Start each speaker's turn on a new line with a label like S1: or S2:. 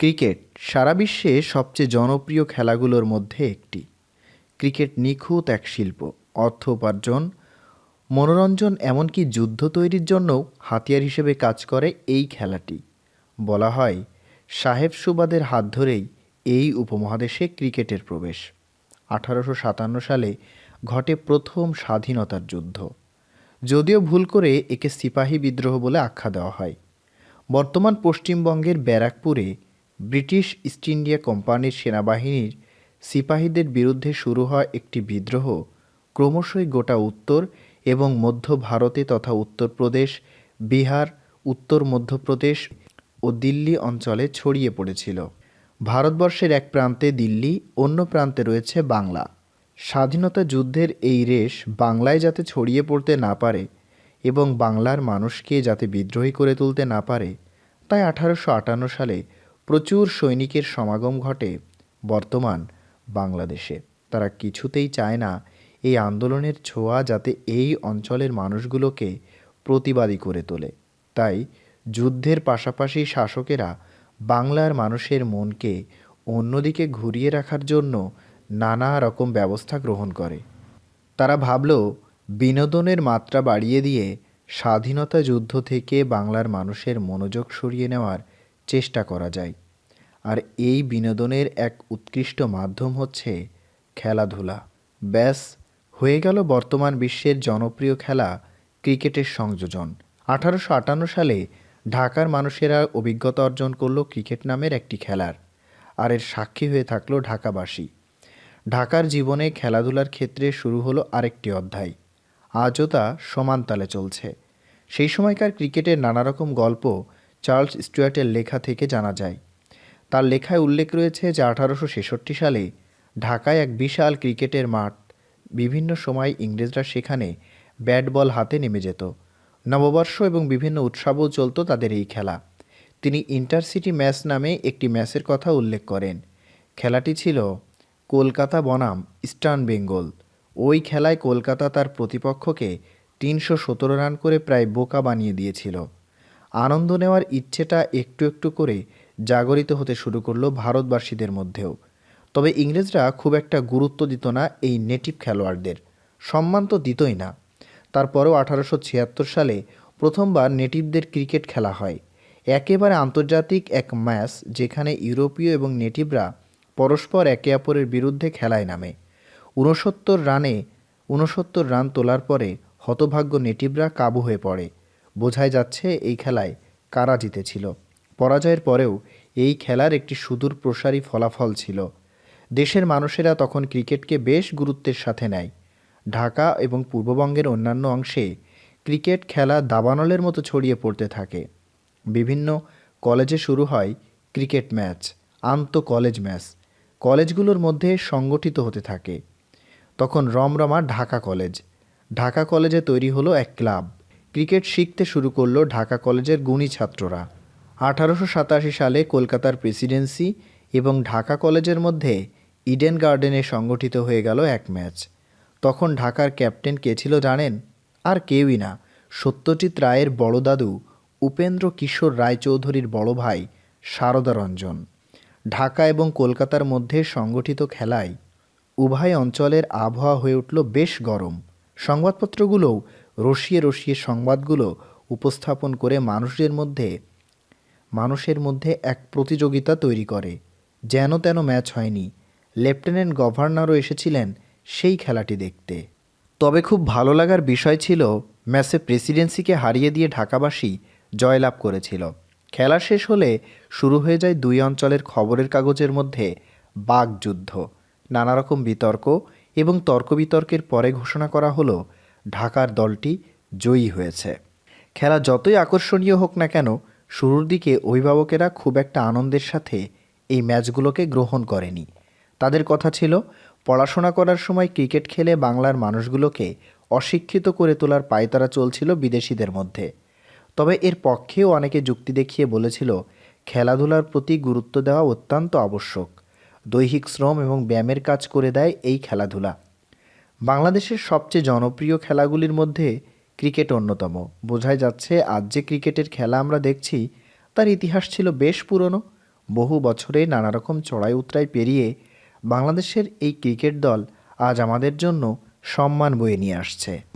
S1: Cricket সারা বিশ্বে সবচেয়ে জনপ্রিয় খেলাগুলোর মধ্যে একটি। ক্রিকেট নিখুঁত এক শিল্প, অর্থ উপার্জন, মনোরঞ্জন এমনকি যুদ্ধ তৈরির জন্যও হাতিয়ার হিসেবে কাজ করে এই খেলাটি। বলা হয়, সাহেব সুবাদের হাত ধরেই এই উপমহাদেশে ক্রিকেটের প্রবেশ। আঠারোশো সাতান্ন সালে ঘটে প্রথম স্বাধীনতার যুদ্ধ। যদিও ভুল করে একে সিপাহী বিদ্রোহ বলে আখ্যা দেওয়া হয়। বর্তমান পশ্চিমবঙ্গের ব্যারাকপুরে ব্রিটিশ ইস্ট ইন্ডিয়া কোম্পানির সেনাবাহিনীর সিপাহীদের বিরুদ্ধে শুরু হওয়া একটি বিদ্রোহ, ক্রমশই গোটা উত্তর এবং মধ্য ভারতে তথা উত্তরপ্রদেশ, বিহার, উত্তর মধ্যপ্রদেশ ও দিল্লি অঞ্চলে ছড়িয়ে পড়েছিল। ভারতবর্ষের এক প্রান্তে দিল্লি, অন্য প্রান্তে রয়েছে বাংলা। স্বাধীনতা যুদ্ধের এই রেশ বাংলায় যাতে ছড়িয়ে পড়তে না পারে এবং বাংলার মানুষকে যাতে বিদ্রোহী করে তুলতে না পারে, তাই আঠারোশো আটান্ন সালে প্রচুর সৈনিকের সমাগম ঘটে বর্তমান বাংলাদেশে। তারা কিছুতেই চায় না এই আন্দোলনের ছোঁয়া যাতে এই অঞ্চলের মানুষগুলোকে প্রতিবাদী করে তোলে। তাই যুদ্ধের পাশাপাশি শাসকেরা বাংলার মানুষের মনকে অন্যদিকে ঘুরিয়ে রাখার জন্য নানা রকম ব্যবস্থা গ্রহণ করে। তারা ভাবল, বিনোদনের মাত্রা বাড়িয়ে দিয়ে স্বাধীনতা যুদ্ধ থেকে বাংলার মানুষের মনোযোগ সরিয়ে নেওয়ার চেষ্টা করা যায়। আর এই বিনোদনের এক উৎকৃষ্ট মাধ্যম হচ্ছে খেলাধুলা। ব্যাস, হয়ে গেল বর্তমান বিশ্বের জনপ্রিয় খেলা ক্রিকেটের সংযোজন। আঠারোশো আটান্ন সালে ঢাকার মানুষেরা অভিজ্ঞতা অর্জন করল ক্রিকেট নামের একটি খেলার। আর এর সাক্ষী হয়ে থাকল ঢাকাবাসী। ঢাকার জীবনে খেলাধুলার ক্ষেত্রে শুরু হলো আরেকটি অধ্যায়। আজও তা সমান তালে চলছে। সেই সময়কার ক্রিকেটের নানা রকম গল্প চার্লস স্টুয়ার্টের লেখা থেকে জানা যায়। তার লেখায় উল্লেখ রয়েছে যে আঠারোশো ছেষট্টি সালে ঢাকায় এক বিশাল ক্রিকেটের মাঠ বিভিন্ন সময় ইংরেজরা সেখানে ব্যাট বল হাতে নেমে যেত। নববর্ষ এবং বিভিন্ন উৎসবও চলত তাদের এই খেলা। তিনি ইন্টারসিটি ম্যাচ নামে একটি ম্যাচের কথা উল্লেখ করেন। খেলাটি ছিল কলকাতা বনাম, ইস্টার্ন বেঙ্গল। ওই খেলায় কলকাতা তার প্রতিপক্ষকে তিনশো সতেরো রান করে প্রায় বোকা বানিয়ে দিয়েছিল। আনন্দ নেওয়ার ইচ্ছেটা একটু একটু করে জাগরিত হতে শুরু করল ভারতবাসীদের মধ্যেও। তবে ইংরেজরা খুব একটা গুরুত্ব দিত না এই নেটিভ খেলোয়াড়দের। সম্মান তো দিতই না। তারপরেও আঠারোশো ছিয়াত্তর সালে প্রথমবার নেটিভদের ক্রিকেট খেলা হয়। একেবারে আন্তর্জাতিক এক ম্যাচ যেখানে ইউরোপীয় এবং নেটিভরা পরস্পর একে অপরের বিরুদ্ধে খেলায় নামে। ঊনসত্তর রানে ঊনসত্তর রান তোলার পরে হতভাগ্য নেটিভরা কাবু হয়ে পড়ে। বোঝাই যাচ্ছে এই খেলায় কারা জিতেছিল। পরাজয়ের পরেও এই খেলার একটি সুদূর প্রসারী ফলাফল ছিল। দেশের মানুষেরা তখন ক্রিকেটকে বেশ গুরুত্বের সাথে নেয়। ঢাকা এবং পূর্ববঙ্গের অন্যান্য অংশে ক্রিকেট খেলা দাবানলের মতো ছড়িয়ে পড়তে থাকে। বিভিন্ন কলেজে শুরু হয় ক্রিকেট ম্যাচ, আন্ত কলেজ ম্যাচ। কলেজগুলোর মধ্যে সংগঠিত হতে থাকে। তখন রমরমা ঢাকা কলেজ। ঢাকা কলেজে তৈরি হলো এক ক্লাব। ক্রিকেট শিখতে শুরু করল ঢাকা কলেজের গুণী ছাত্ররা। আঠারোশো সাতাশি সালে কলকাতার প্রেসিডেন্সি এবং ঢাকা কলেজের মধ্যে ইডেন গার্ডেনে সংগঠিত হয়ে গেল এক ম্যাচ। তখন ঢাকার ক্যাপ্টেন কে ছিল জানেন? আর কেউই না। সত্যজিৎ রায়ের বড় দাদু উপেন্দ্র কিশোর রায়চৌধুরীর বড় ভাই সারদা রঞ্জন। ঢাকা এবং কলকাতার মধ্যে সংগঠিত খেলায় উভয় অঞ্চলের আবহাওয়া হয়ে উঠল বেশ গরম। সংবাদপত্রগুলোও রসিয়ে রসিয়ে সংবাদগুলো উপস্থাপন করে মানুষের মধ্যে মানুষের মধ্যে এক প্রতিযোগিতা তৈরি করে, যেন তেন ম্যাচ হয়নি। লেফটেন্যান্ট গভর্নরও এসেছিলেন সেই খেলাটি দেখতে। তবে খুব ভালো লাগার বিষয় ছিল, ম্যাচে প্রেসিডেন্সিকে হারিয়ে দিয়ে ঢাকাবাসী জয়লাভ করেছিল। খেলা শেষ হলে শুরু হয়ে যায় দুই অঞ্চলের খবরের কাগজের মধ্যে বাগযুদ্ধ নানা রকম বিতর্ক এবং তর্ক বিতর্কের পরে ঘোষণা করা হলো ঢাকার দলটি জয়ী হয়েছে। খেলা যতই আকর্ষণীয় হোক না কেন, শুরুর দিকে অভিভাবকেরা খুব একটা আনন্দের সাথে এই ম্যাচগুলোকে গ্রহণ করেনি। তাদের কথা ছিল, পড়াশোনা করার সময় ক্রিকেট খেলে বাংলার মানুষগুলোকে অশিক্ষিত করে তোলার পায়তারা চলছিল বিদেশিদের মধ্যে। তবে এর পক্ষেও অনেকে যুক্তি দেখিয়ে বলেছিল, খেলাধুলার প্রতি গুরুত্ব দেওয়া অত্যন্ত আবশ্যক। দৈহিক শ্রম এবং ব্যায়ামের কাজ করে দেয় এই খেলাধুলা। বাংলাদেশের সবচেয়ে জনপ্রিয় খেলাগুলির মধ্যে ক্রিকেট অন্যতম। বোঝাই যাচ্ছে, আজ যে ক্রিকেটের খেলা আমরা দেখছি, তার ইতিহাস ছিল বেশ পুরনো। বহু বছরে নানা রকম চড়াই উতরাই পেরিয়ে বাংলাদেশের এই ক্রিকেট দল আজ আমাদের জন্য সম্মান বয়ে নিয়ে আসছে।